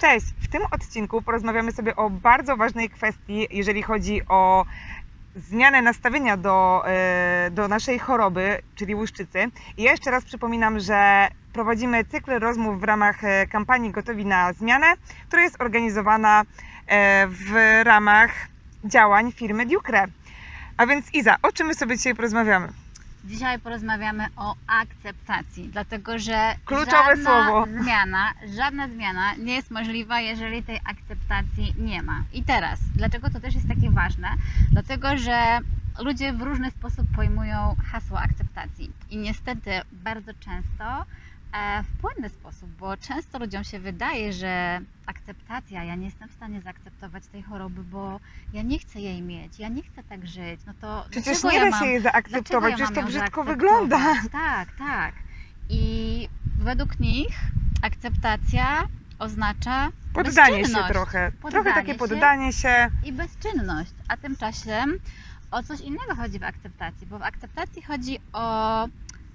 Cześć! W tym odcinku porozmawiamy sobie o bardzo ważnej kwestii, jeżeli chodzi o zmianę nastawienia do, e, do naszej choroby, czyli łuszczycy. I ja jeszcze raz przypominam, że prowadzimy cykl rozmów w ramach e, kampanii Gotowi na Zmianę, która jest organizowana e, w ramach działań firmy Ducre. A więc Iza, o czym my sobie dzisiaj porozmawiamy? Dzisiaj porozmawiamy o akceptacji, dlatego że Kluczowe żadna słowo. zmiana, żadna zmiana nie jest możliwa, jeżeli tej akceptacji nie ma. I teraz, dlaczego to też jest takie ważne? Dlatego, że ludzie w różny sposób pojmują hasło akceptacji i niestety bardzo często w błędny sposób, bo często ludziom się wydaje, że akceptacja, ja nie jestem w stanie zaakceptować tej choroby, bo ja nie chcę jej mieć, ja nie chcę tak żyć, no to Przecież nie ja da mam się jej zaakceptować, ja przecież mam to brzydko wygląda. Tak, tak. I według nich akceptacja oznacza Poddanie się trochę. trochę Poddanie takie się. poddanie się. i bezczynność. A tymczasem o coś innego chodzi w akceptacji, bo w akceptacji chodzi o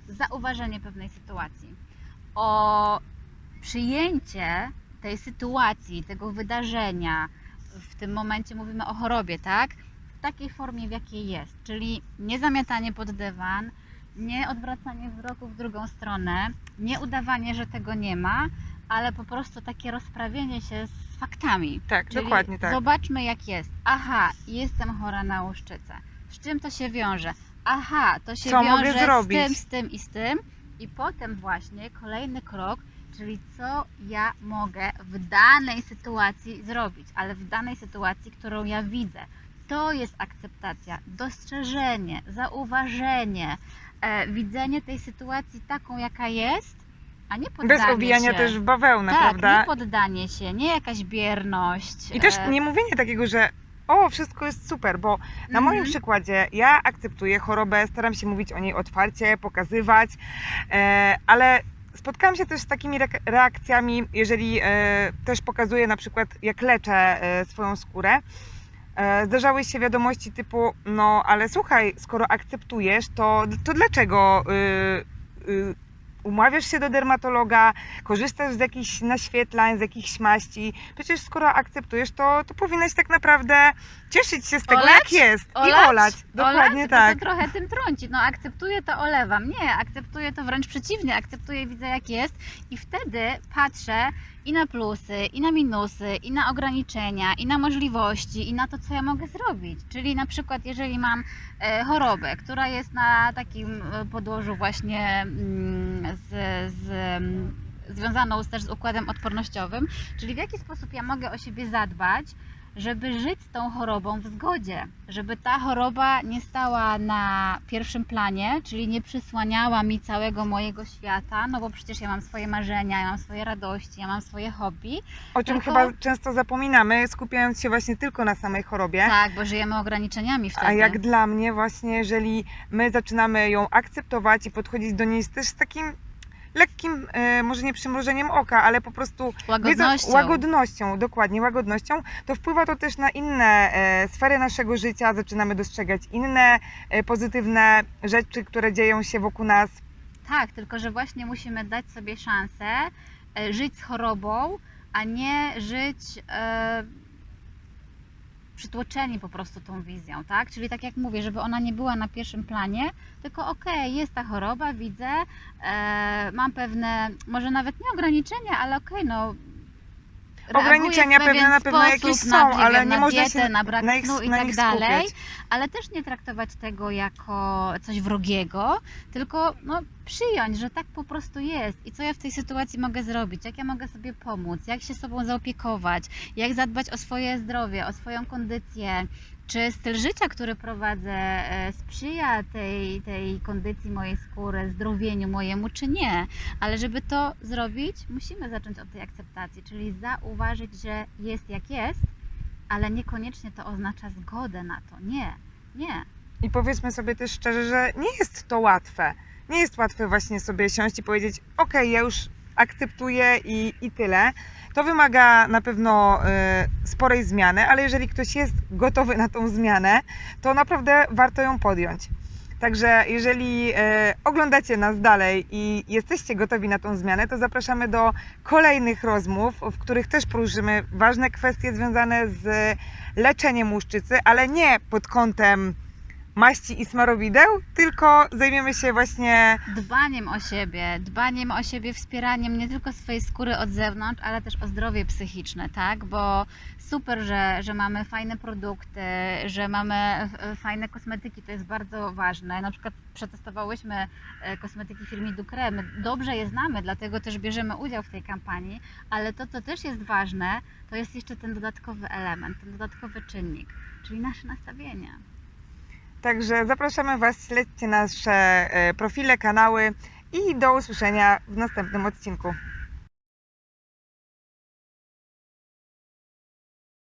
zauważenie pewnej sytuacji, o przyjęcie tej sytuacji, tego wydarzenia. W tym momencie mówimy o chorobie, tak? W takiej formie, w jakiej jest, czyli nie zamiatanie pod dywan, nie odwracanie wzroku w drugą stronę, nie udawanie, że tego nie ma, ale po prostu takie rozprawienie się z faktami. Tak, Czyli dokładnie tak. Zobaczmy, jak jest. Aha, jestem chora na łuszczycę. Z czym to się wiąże? Aha, to się Co wiąże z tym, z tym i z tym. I potem właśnie kolejny krok, czyli co ja mogę w danej sytuacji zrobić, ale w danej sytuacji, którą ja widzę. To jest akceptacja, dostrzeżenie, zauważenie, e, widzenie tej sytuacji taką, jaka jest, a nie poddanie Bez owijania się. też w bawełnę, tak, prawda? nie poddanie się, nie jakaś bierność. I też e, nie mówienie takiego, że o, wszystko jest super, bo na moim mhm. przykładzie ja akceptuję chorobę, staram się mówić o niej otwarcie, pokazywać, e, ale spotkałam się też z takimi re- reakcjami, jeżeli e, też pokazuję na przykład, jak leczę e, swoją skórę. E, Zdarzały się wiadomości typu, no ale słuchaj, skoro akceptujesz, to, to dlaczego y, y, umawiasz się do dermatologa, korzystasz z jakichś naświetlań, z jakichś maści. Przecież skoro akceptujesz, to, to powinnaś tak naprawdę cieszyć się z tego, Olać? jak jest. I olać. Dokładnie olać? tak. Bo to trochę tym trąci. No akceptuję to, olewam. Nie, akceptuję to wręcz przeciwnie. Akceptuję, widzę jak jest i wtedy patrzę i na plusy, i na minusy, i na ograniczenia, i na możliwości, i na to, co ja mogę zrobić. Czyli na przykład, jeżeli mam e, chorobę, która jest na takim e, podłożu właśnie mm, z, z mm, związaną też z układem odpornościowym, czyli w jaki sposób ja mogę o siebie zadbać, żeby żyć z tą chorobą w zgodzie, żeby ta choroba nie stała na pierwszym planie, czyli nie przysłaniała mi całego mojego świata, no bo przecież ja mam swoje marzenia, ja mam swoje radości, ja mam swoje hobby. O czym Tylko- chyba często zapominamy, skupiając się właśnie tylko na samej chorobie. Tak, bo żyjemy ograniczeniami wtedy. A jak dla mnie właśnie, jeżeli my zaczynamy ją akceptować i podchodzić do niej też z takim lekkim, e, może nie przymrużeniem oka, ale po prostu Łagodnością. Wiedzą, łagodnością, dokładnie, łagodnością, to wpływa to też na inne e, sfery naszego życia, zaczynamy dostrzegać inne e, pozytywne rzeczy, które dzieją się wokół nas. Tak, tylko że właśnie musimy dać sobie szansę e, żyć z chorobą, a nie żyć e, przytłoczeni po prostu tą wizją, tak? Czyli tak jak mówię, żeby ona nie była na pierwszym planie, tylko okej, jest ta choroba, widzę, e, mam pewne, może nawet nie ograniczenia, ale okej, no reaguję Ograniczenia pewne na pewno jakieś na, są, nie ale wiem, nie na można dietę, się na brak na ich- snu i na tak dalej, skupiać. ale też nie traktować tego jako coś wrogiego, tylko no, przyjąć, że tak po prostu jest. I co ja w tej sytuacji mogę zrobić, jak ja mogę sobie pomóc, jak się sobą zaopiekować, jak zadbać o swoje zdrowie, o swoją kondycję, czy styl życia, który prowadzę, e, sprzyja tej, tej kondycji mojej skóry, zdrowieniu mojemu, czy nie. Ale żeby to zrobić, musimy zacząć od tej akceptacji, czyli zauważyć, że jest jak jest, ale niekoniecznie to oznacza zgodę na to. Nie, nie. I powiedzmy sobie też szczerze, że nie jest to łatwe. Nie jest łatwe właśnie sobie siąść i powiedzieć, okej, ja już akceptuję i, i tyle. To wymaga na pewno e, sporej zmiany, ale jeżeli ktoś jest gotowy na tą zmianę, to naprawdę warto ją podjąć. Także jeżeli e, oglądacie nas dalej i jesteście gotowi na tą zmianę, to zapraszamy do kolejnych rozmów, w których też poruszymy ważne kwestie związane z leczeniem łuszczycy, ale nie pod kątem maści i smarowideł, tylko zajmiemy się właśnie dbaniem o siebie, dbaniem o siebie, wspieraniem nie tylko swojej skóry od zewnątrz, ale też o zdrowie psychiczne, tak? Bo super, że, że mamy fajne produkty, że mamy e, fajne kosmetyki, to jest bardzo ważne. Na przykład przetestowałyśmy e, kosmetyki firmy Ducre, my dobrze je znamy, dlatego też bierzemy udział w tej kampanii, ale to, co też jest ważne, to jest jeszcze ten dodatkowy element, ten dodatkowy czynnik, czyli nasze nastawienie. Także zapraszamy Was, śledźcie nasze e, profile, kanały i do usłyszenia w następnym odcinku.